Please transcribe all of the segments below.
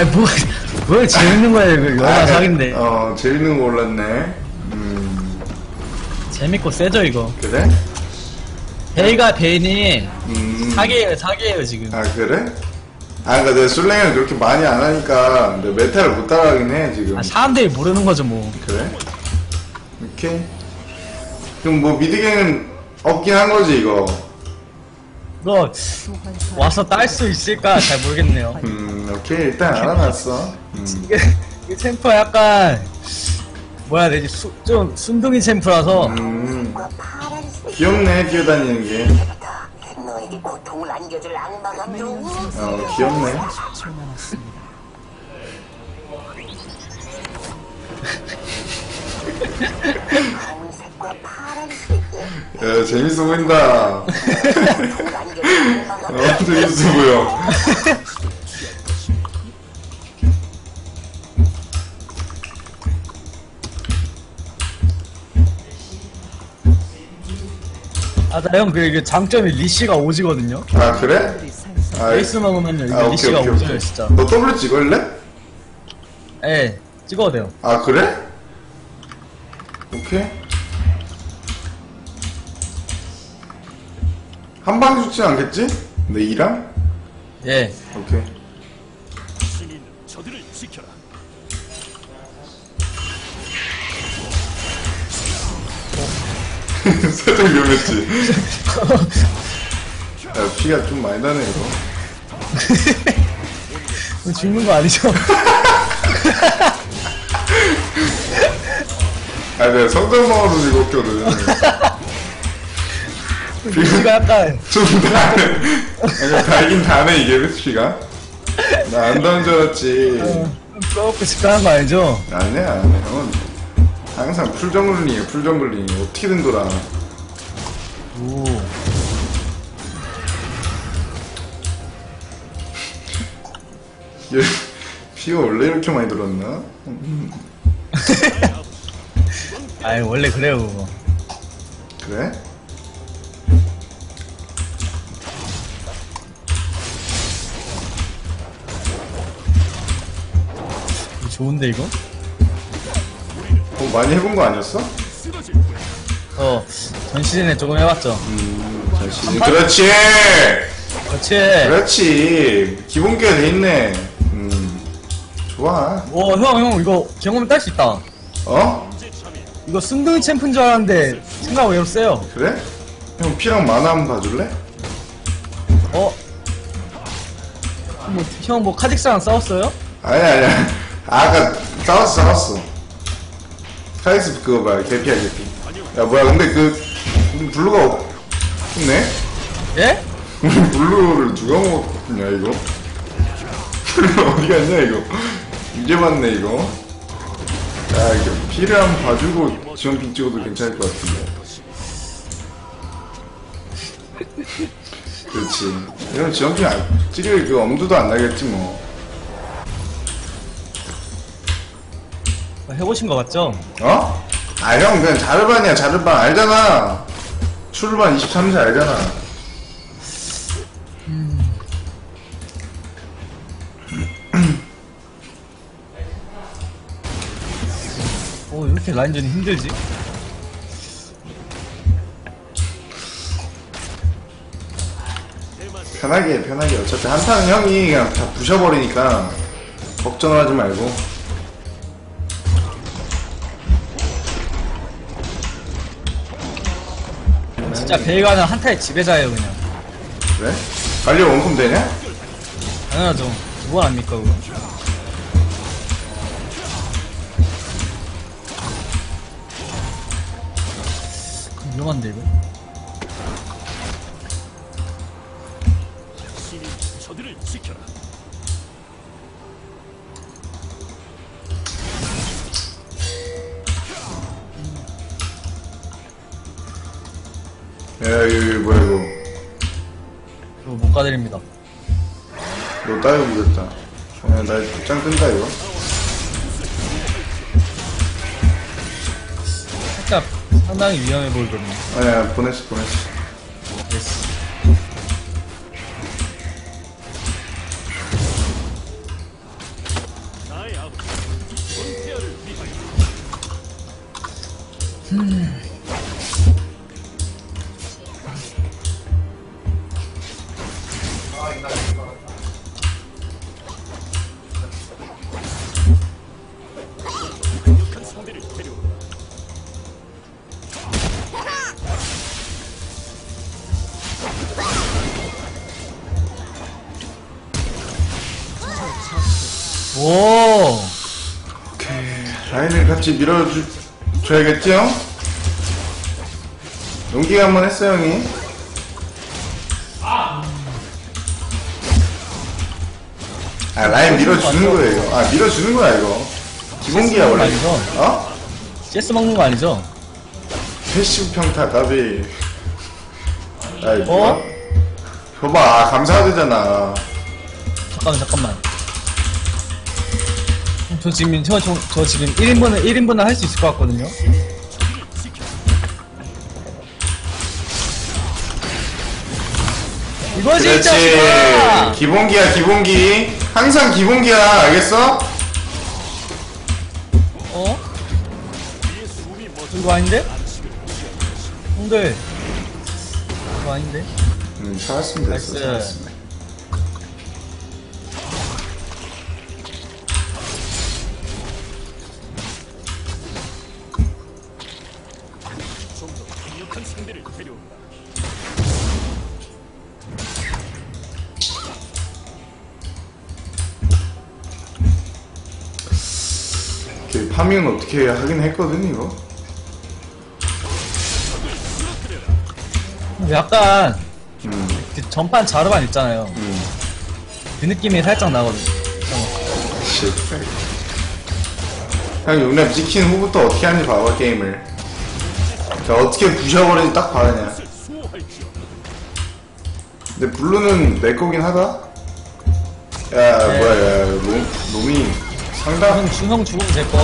아이 뭐, 뭘 재밌는 거야 이거 영화 아, 사기인데 어, 재밌는 거 올랐네. 음, 재밌고 세죠 이거 그래? 베이가 베인이 음. 사기예요 사기예요 지금 아, 그래? 아, 그니까 내가 술랭이를 그렇게 많이 안 하니까 내 메타를 못 따라가긴 해, 지금. 아, 사람들이 모르는 거죠 뭐 그래? 오케이. 그럼 뭐 미드갱은 없긴 한 거지, 이거. 이거 와서 딸 수 있을까 잘 모르겠네요 음, 오케이. 일단 알아놨어. 음. 이게 이 챔프가 약간 뭐라 해야 되지 수, 좀 순둥이 챔프라서 음. 귀엽네, 뛰어다니는 게. 너에게 고통을 안겨줄 악마가 또 어, 귀엽네. 야, 재밌어 보인다. 어, 재밌어 보여. 아 나형 그 이게 장점이 리시가 오지거든요 아, 그래? 아, 베이스만 오면요 아, 오케이, 리시가 오케이. 진짜 너 더블 찍을래? 예 찍어도 돼요 아, 그래? 오케이. 한 방에 죽진 않겠지? 내 이랑? 예 오케이. 신인 저들을 지켜라. 살짝 위험했지? 야, 피가 좀 많이 나네, 이거. 이거 죽는 거 아니죠? 아, 내가 성장망으로 이거 웃거든. 리시가 약간 좀. 아니, 달긴 다네, 이게, 피가. 나안 닿은 줄 알았지. 써먹고 싶다는 거 아니죠? 아니야, 아니야. 형은 항상 풀정글링이야, 풀정글링. 어떻게든 돌아. 오 얘, 피가 원래 이렇게 많이 들었나? 아이 원래 그래요 그거 그래? 좋은데 이거? 어, 많이 해본 거 아니었어? 어, 전 시즌에 조금 해봤죠. 잘 시즌. 그렇지! 그렇지. 그렇지. 기본기가 돼 있네. 음, 좋아. 오, 형, 형, 이거 경험 딸 수 있다. 어? 이거 순둥이 챔프인 줄 알았는데 생각 외로 세요. 그래? 형 피랑 만화 한번 봐줄래? 어? 뭐, 형 뭐 카직스랑 싸웠어요? 아니야, 아니야. 아까 싸웠어, 싸웠어. 카이스 그거 봐요. 개피야, 개피. 야, 뭐야, 근데 그, 음, 블루가 없네? 예? 블루를 누가 먹었냐, 이거? 블루 어디 갔냐, 이거? 이제 봤네, 이거. 야, 이거 피를 한번 봐주고 지원핑 찍어도 괜찮을 것 같은데. 그렇지. 이런 지원핑 안, 찍을 그 엄두도 안 나겠지, 뭐. 해보신 거 같죠? 어? 아, 형, 그냥 자르반이야, 자르반. 알잖아. 출반 23세 알잖아. 오, 이렇게 라인전이 힘들지? 편하게, 해, 편하게. 어차피 한타는 형이 그냥 다 부셔버리니까 걱정을 하지 말고. 진짜 베이가는 한타의 지배자예요, 그냥. 그래? 관리 원컴 되냐? 당연하죠. 누가 압니까, 그거? 위험한데, 이거? 가드립니다. 너 따위고 묻었다. 야, 나짱 뜬다, 이거. 살짝 상당히 위험해 보이거든요. 아니야, 보냈어, 보냈어. 됐어. 같이 밀어줘야겠죠? 용기가 한번 했어 형이 아 라인 밀어주는 거예요 아 밀어주는 거야 이거 기본기야 원래 아니죠? 어? CS 먹는 거 아니죠? 패시브 평타 답이 아 이거 어? 봐봐 감사하대잖아 잠깐만 잠깐만 저 지금 저, 저, 저 지금 1인분을 1인분을 할수 있을 것 같거든요 이거지 이 자식아 기본기야 기본기 항상 기본기야 알겠어? 어? 이거 아닌데? 형들 이거 아닌데? 음 나이스. 살았으면 좀 파밍은 어떻게 하긴 했거든 이거. 약간 음, 그 전판 자르반 있잖아요. 음. 그 느낌이 살짝 나거든 씨. 형 용납 찍힌 후부터 어떻게 하는지 봐봐 게임을. 자 어떻게 부셔버리는지 딱봐 그냥. 근데 블루는 내 거긴 하다? 야 네. 뭐야 야 놈, 놈이 상당 형, 죽으면 될거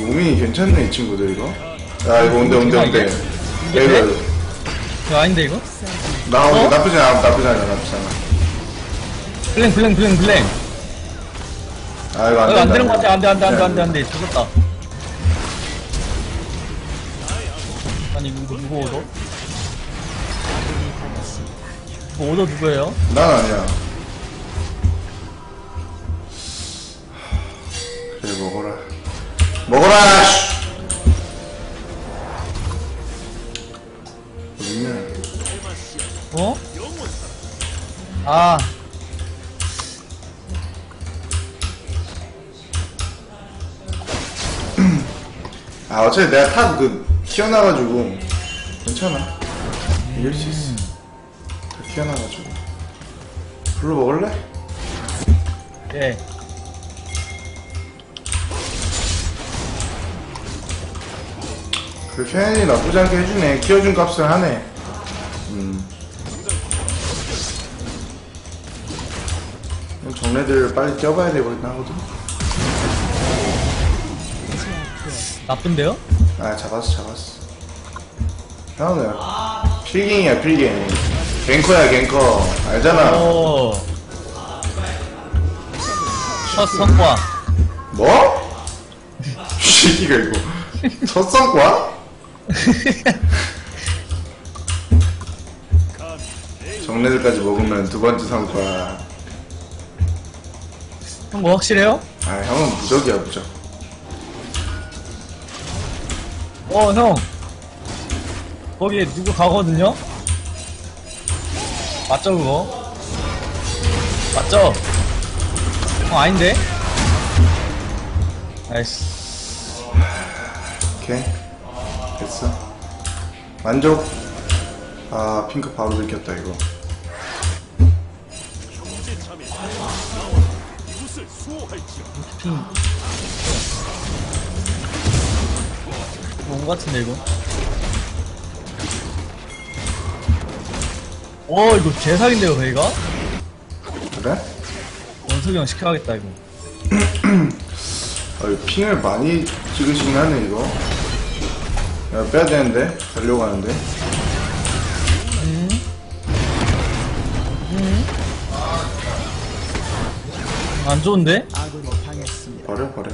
놈이 괜찮네 이 친구들 이거? 야 이거 온대 온대 온대. 야 이게 이거 돼? 이거 아닌데 이거? 나 어? 나쁘지 않아 나쁘지 않아 나쁘지 않아. 블랭 블랭 블랭 블랭. 아 이거 어, 안 이거 안 된다. 되는 것 같아 안돼 안돼 안돼 야, 안돼 안돼. 죽었다. 아니 이거 누구 오더? 이거 오더 누구예요? 난 아니야 먹어라 어? 아 아 어차피 내가 탑 그 튀어나가지고 괜찮아 이길 수 있어 다 튀어나가지고 불러 먹을래? 예. 그 캐넨이 나쁘지 않게 해주네 키워준 값을 하네 음 정례들 빨리 뛰어봐야 되거든 하거든 나쁜데요? 아 잡았어 잡았어 형은 필갱이야 필갱 갱커야 갱커 알잖아 오. 첫 성과. 뭐? 이 새끼가 이거 첫 성과? 정례들까지 먹으면 두 번째 성과 형 뭐 확실해요? 아 형은 무적이야 무적 어, 형. 거기 누구 가거든요? 맞죠, 그거? 맞죠? 어, 아닌데? 아이씨. 오케이 만족 아 핑크 바로 들켰다 이거. 뭔 같은데, 이거? 어, 이거 개사기인데요, 저희가? 그래? 원석이 형 시켜야겠다, 이거. 아, 핑을 많이 찍으시긴 하네 이거 야, 빼야 되는데? 달려가는데? 안 좋은데? 버려 버려.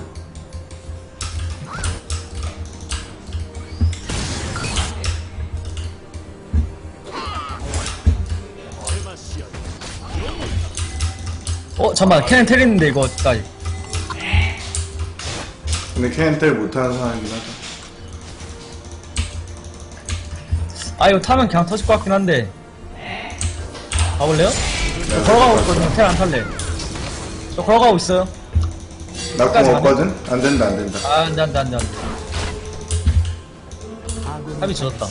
어 잠만. 캐는 테리는데 이거 까지. 근데 캐는 텔 못하는 사람이긴 하죠 아 이거 타면 그냥 터질 것 같긴 한데 가볼래요? 저 걸어가고 가져갈게. 있거든요 텔안 탈래 저 걸어가고 있어요 끝까지 없거든? 안 된다, 안 된다. 아 안돼 안돼 안돼 안돼 합이 젖었다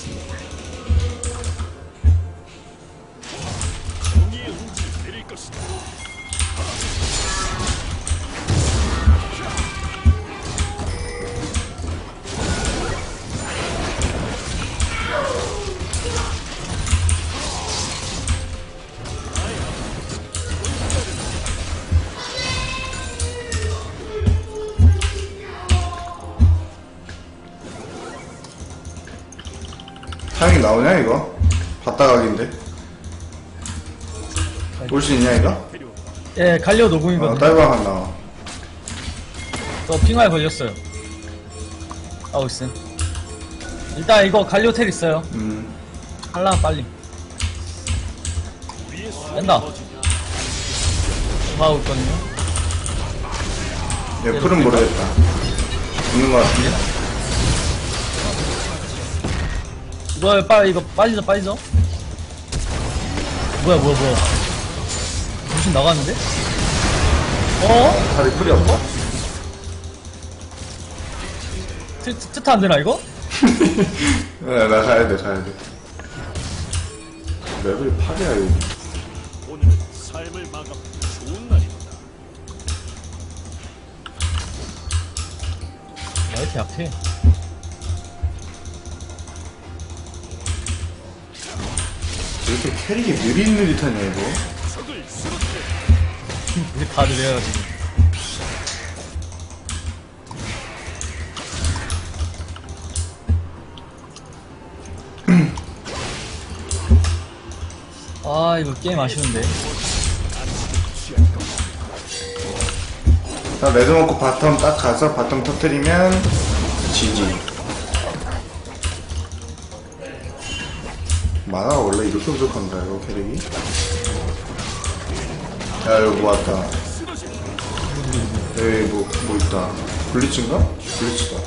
나오냐, 이거? 봤다 가기인데. 올 수 있냐, 이거? 예 갈리오 어, 노궁이거든요 딸방 안 나와. 저 핑화에 걸렸어요 있어요 일단 이거 갈리오 텔 있어요 음. 할라 빨리 뺀다 하고 있거든요 얘 풀은 모르겠다. 있는 것 같은데? 이거 빨리 이거 빠지죠 빠지죠 뭐야 뭐야 뭐야 무슨 나갔는데? 어? 다리 풀이 없어? 트, 트, 트트 안 되나 이거? 네, 나 가야 돼, 가야 돼. 레벨 8이야, 여기. 오늘은 삶을 마감 좋은 날입니다. 왜 이렇게 약해? 이렇게 캐릭이 느릿느릿하냐, 이거? 다 느려요 지금 아 이거 게임 아쉬운데 자, 레드 먹고 바텀 딱 가서 바텀 터트리면 지지. 만화가 원래 이렇게 부족한가, 이거 캐릭이? 야, 이거 뭐 왔다. 여기 뭐, 뭐 있다. 블리츠인가? 블리츠다.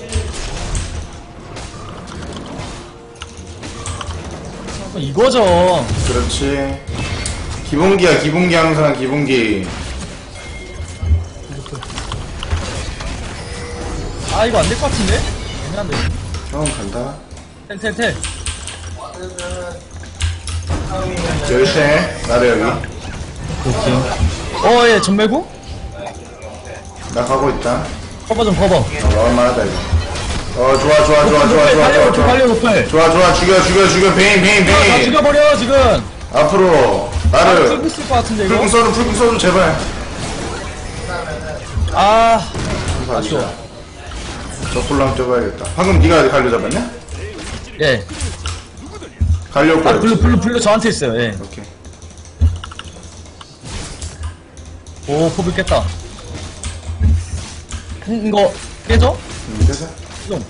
어, 이거죠 그렇지. 기본기야, 기본기 항상 기본기. 아 이거 안 될 것 같은데? 애매한데 형 간다. 텔텔텔 열쇠, 나를 여기. 오케이 어 예 전멸구? 나 가고 있다. 커버 좀 커버 어, 얼마나 다 이거. 어, 좋아, 좋아, 좋아, 좋아, 좋아, 달려 좋아, 높이 달려 좋아. 좋아, 좋아, 죽여, 죽여, 죽여, 베인, 베인, 다 베인. 죽여버려 지금 앞으로, 아 나를. 들고 있을 것 같은데 이거 풀궁 써줘, 풀궁 써줘, 제발. 아 아쉬워. 저 콜람 쪄봐야겠다. 방금 네가 갈려 잡았냐? 예. 갈려 아, 블루. 블루, 블루 저한테 있어요, 예. 오케이. 오, 포비 깼다. 음, 이거, 깨져? 음, 그래서 좀.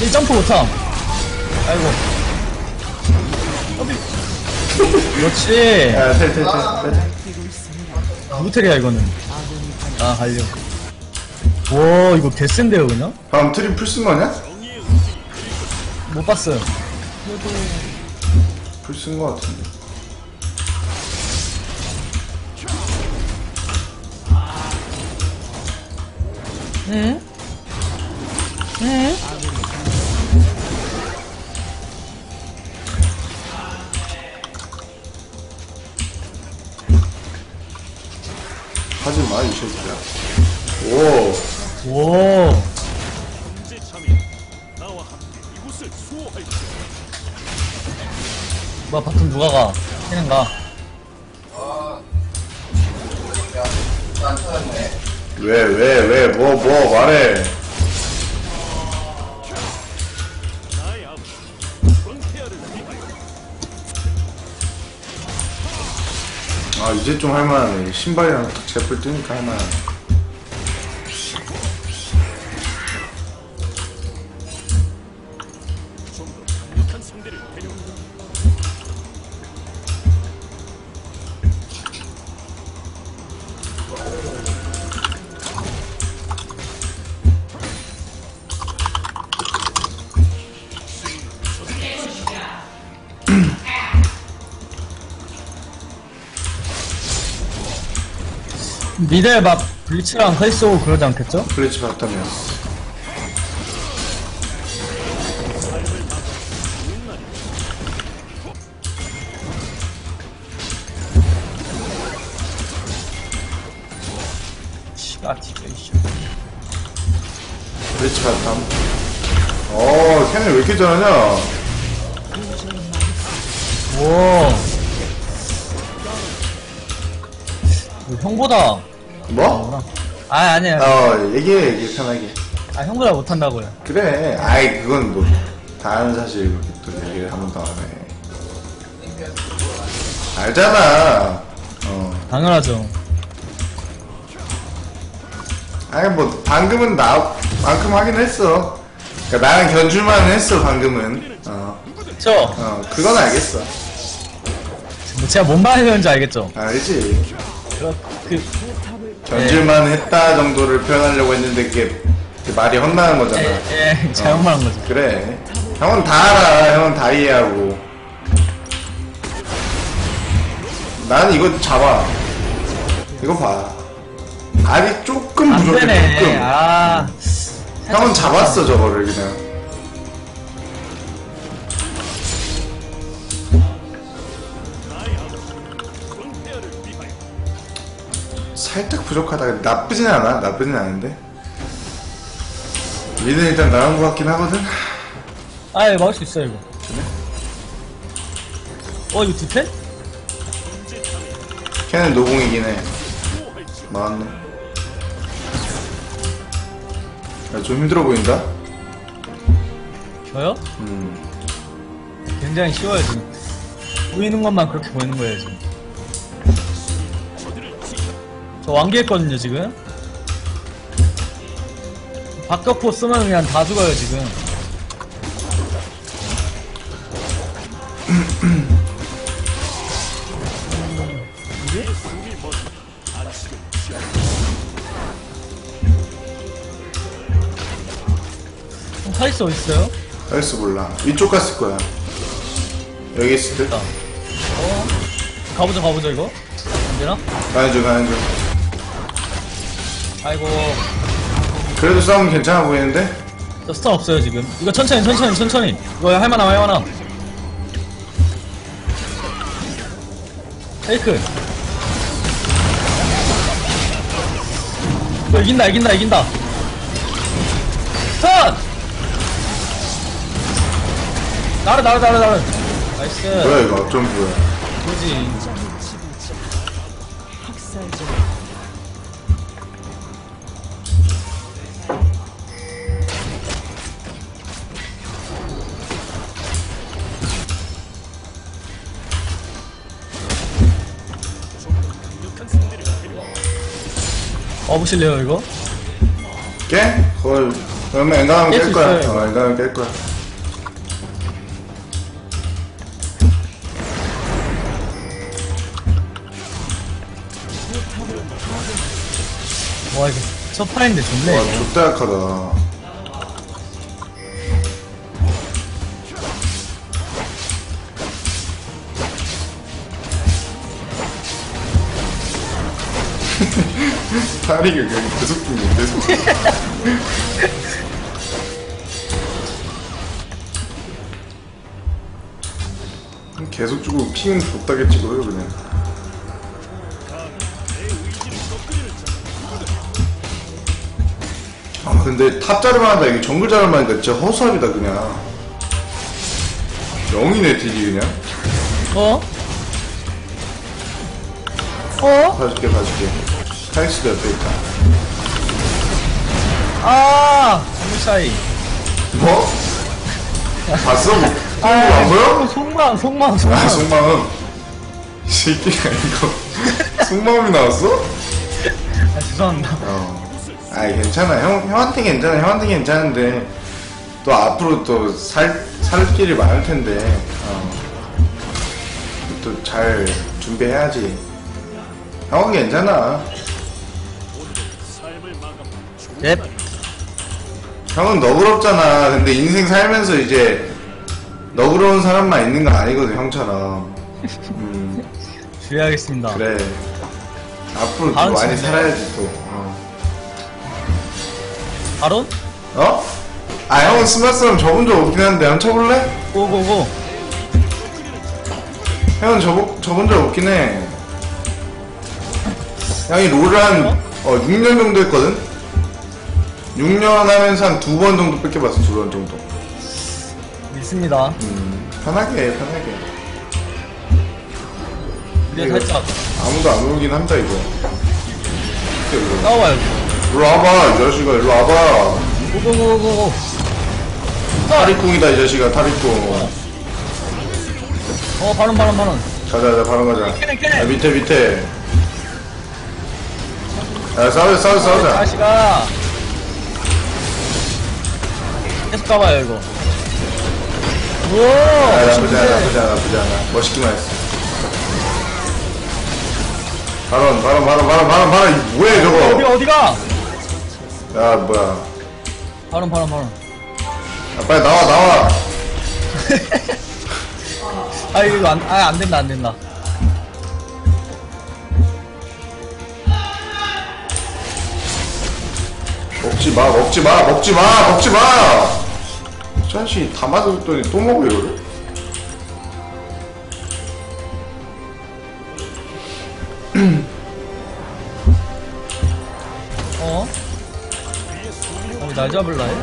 이 점프 못함. 아이고. 포비. 그렇지. 야, 텔, 텔, 텔, 텔. 무텔이야, 이거는. 아, 갈려. 와, 이거 개센데요, 그냥? 방금 트리플 쓴 거냐? 못 봤어요. 풀쓴거 같은데. 응? 응? 하지 마, 이 새끼야. 오, 오. 뭐야, 바텀 누가 가? 걔는 가. 왜, 왜, 왜, 뭐, 뭐, 말해. 아, 이제 좀 할만하네. 신발이랑 딱 제풀 뜨니까 할만하네. 미드에 막 블리츠랑 오고 그러지 않겠죠? 블리츠 봤다면. 씨가 진짜 이씨. 블리츠 봤담. 어, 캔을 왜 이렇게 잘하냐? 오. 뭐 형보다 뭐? 아 아니야 어, 얘기해, 얘기해, 편하게. 아 형보다 못한다고요 그래. 아이, 그건 뭐, 다 아는 사실, 또 얘기를 한 번도 안 해. 알잖아. 어. 당연하죠 아니, 뭐, 방금은 나, 만큼 하긴 했어. 그니까 나랑 견줄만 했어, 방금은. 어, 그쵸? 어, 그건 알겠어. 뭐 제가 뭔 말하는지 알겠죠? 알지. 그, 그 견줄만 했다 정도를 표현하려고 했는데, 그게, 말이 헛나는 거잖아. 예, 예, 잘못 말한 거죠 그래. 형은 다 알아. 형은 다 이해하고. 난 이거 잡아. 이거 봐. 알이 조금 안 부족해, 되네 조금. 아 형은 잡았어, 저거를 그냥. 살짝 부족하다. 나쁘진 않아. 나쁘진 않은데. 미는 일단 나온 것 같긴 하거든. 아, 예, 막을 수 있어요, 이거. 어, 이거 디펜? 걔는 노공이긴 해. 맞네. 야, 좀 힘들어 보인다? 저요? 음. 굉장히 쉬워요, 지금. 보이는 것만 그렇게 보이는 거예요, 지금. 저 완기했거든요, 지금. 박격포 쓰면 그냥 다 죽어요, 지금. 어, 카이스 어딨어요? 알겠어, 몰라. 위쪽 갔을 거야. 여기 있을 듯? 어? 가보자, 가보자, 이거. 안 되나? 가는 중. 아이고. 그래도 싸움 괜찮아 보이는데? 저 스턴 없어요 지금. 이거 천천히 천천히 천천히. 이거 할만함 할만함. 페이크. 이거 이긴다 이긴다 이긴다. 스턴! 나르 나르 나르 나르 나이스. 뭐야, 이거? 어쩜 뭐야. 뭐지 와보실래요 이거? 깨? 거의, 그러면 엔간하면 깰 깰수 거야. 있어요, 어, 엔간하면 깰 거야. 와 이거 첫 판인데 좋네 와, 이거 좋다 약하다. 다리가 그냥 계속 죽는 계속. 계속 주고 핑은 줬다게 찍어요 그냥. 아 근데 탑 자르만 하다 이게 정글 자르만 하니까 진짜 허수아비다 그냥. 영이네 딜이 그냥. 어? 어? 봐줄게 봐줄게. 카이스도 옆에 있다. 아! 차이 뭐? 봤어? 뭐? 안 보여? 속마음 속마음 아, 속마음 속마음. 이 새끼가 이거. 속마음이 나왔어? 아 죄송합니다 어. 아이, 괜찮아. 형, 형한테 괜찮아. 형한테 괜찮은데. 또 앞으로 또 살, 살 길이 많을 텐데. 어. 또 잘 준비해야지. 형은 괜찮아. 넵 형은 너그럽잖아. 근데 인생 살면서 이제 너그러운 사람만 있는 거 아니거든, 형처럼. 음, 주의하겠습니다 그래. 앞으로 더 다른 많이 친구네. 살아야지 또 어? 바론? 어? 아 형은 스마스럼 접은 적 없긴 한데 한번 쳐볼래? 고고고. 형은 접, 접은 적 없긴 해 형이 롤을 한 어, 6년 정도 했거든? 6년 하면서 한 두 번 정도 뺏겨봤어 두 번 정도 믿습니다. 음, 편하게 해 편하게 근데 이거- 살짝 아무도 안 오긴 한다 이거 이거. 싸워봐요. 일로 와봐 이 자식아 일로 와봐 고고고고고. 타리꿍이다 이 자식아 타리꿍 어, 바론, 바론, 바론. 가자 가자 바로 가자 캐네, 캐네. 야, 밑에 밑에 야 싸우자 싸우자 싸우자 다시가. 계속 가봐요, 이거. 야, 우와! 나쁘지 않아 나쁘지 않아 나쁘지 않아 멋있기만 했어 바론 바론 바론 바론 바론 바론 이 뭐야 어디, 저거 어디가? 야 뭐야 바론, 바론, 바론. 야, 빨리 나와 나와 아, 이거 안, 아, 안 된다, 안 된다. 먹지 마 먹지 마 먹지 마 먹지 마 자식 다 맞았더니 또 먹어 이거를 어? 아니, 날 잡을라 해?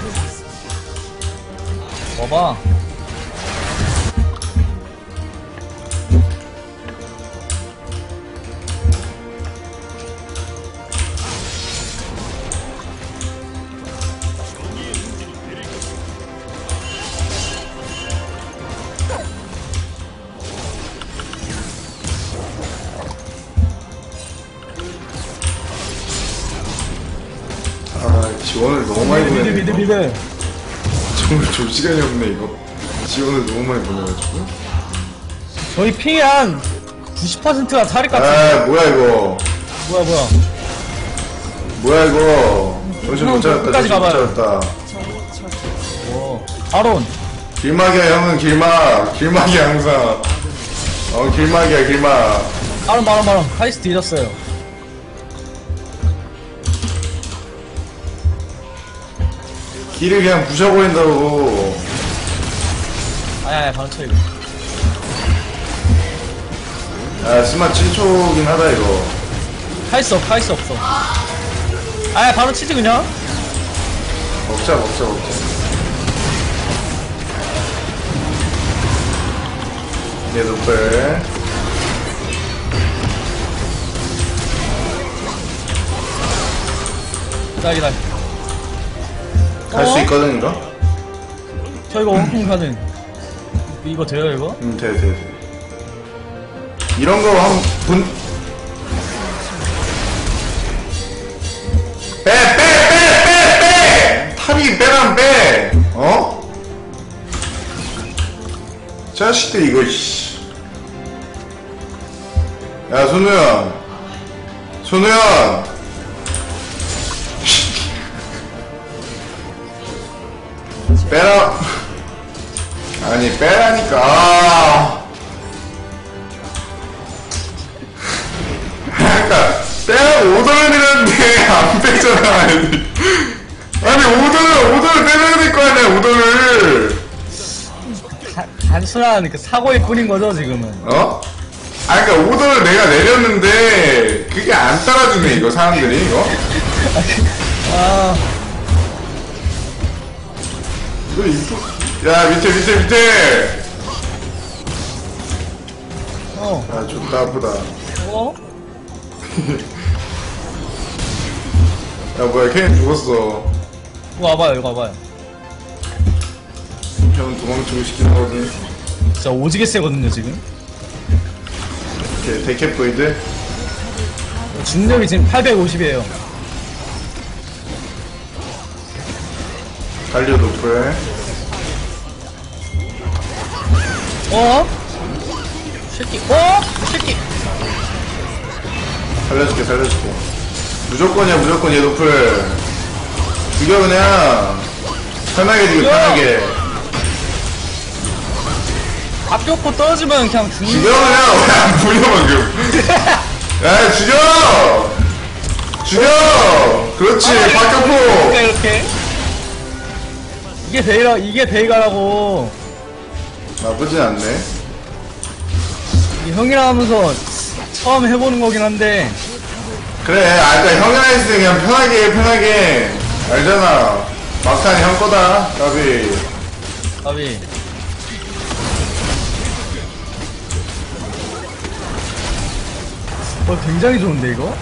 봐봐. 좀 시간이 없네 이거 지원을 너무 많이 보내가지고 저희 핑이 한 90%가 탈익 같은 아 뭐야 이거 뭐야, 뭐야. 뭐야 이거 정신 못 형, 차렸다 끝까지 정신 못 가봐요. 차렸다 오. 바론. 길막이야 형은 길막 길막이야 항상 어 길막이야 길막 바론, 바론, 바론. 카이스트 잊었어요. 길을 그냥 부셔버린다고 아니, 아니, 바론 쳐, 이거. 야 스마 7초긴 하다 이거 카이스 없, 카이스 없어. 아, 바론 치지, 그냥. 먹자 먹자 먹자 얘 높을 기다려, 기다려. 갈수 어? 있거든 이거? 저 이거 원콩 가는. 이거 돼요, 이거? 응돼돼 돼. 이런 거 한번 본... 빼! 빼! 빼! 빼! 빼! 탈이 빼란 빼! 어? 자식들 이거 씨. 야 손우현 손우현 빼라 아니 빼라니까 아. 그러니까 빼라고 오더를 내렸는데 안 빼잖아 아니 오더를 오더를 때려야 될 거 아니야 오더를 다- 단순한 그 사고일 뿐인 거죠, 지금은. 어? 아 그니까 오더를 내가 내렸는데 그게 안 따라주네 이거 사람들이 이거 아, 야 밑에 밑에 밑에 어, 아 좋다 아프다 어? 야 뭐야 케인 죽었어 이거 와봐요, 이거 와봐요. 형 도망치고 시키는 거지 진짜 오지게 세거든요, 지금. 이렇게 데캡 보이드 중력이 지금 850이에요. 갈리오 노플 어? 새끼, 어? 새끼. 살려줄게 살려줄게. 무조건이야 무조건 얘 노플 죽여 그냥. 편하게 죽여! 편하게. 앞에 고 떨어지면 그냥 죽는 죽여 그냥. 왜안 보여 방금? 야 죽여! 죽여! 그렇지 그러니까 박격포! 이렇게 이게 베이라 이게 베이가라고. 나쁘진 않네. 이 형이랑 하면서 처음 해보는 거긴 한데. 그래 아 그니까 형이랑 했을 때 그냥 편하게 해, 편하게. 알잖아. 막판 형 거다 까비. 답이 어 굉장히 좋은데 이거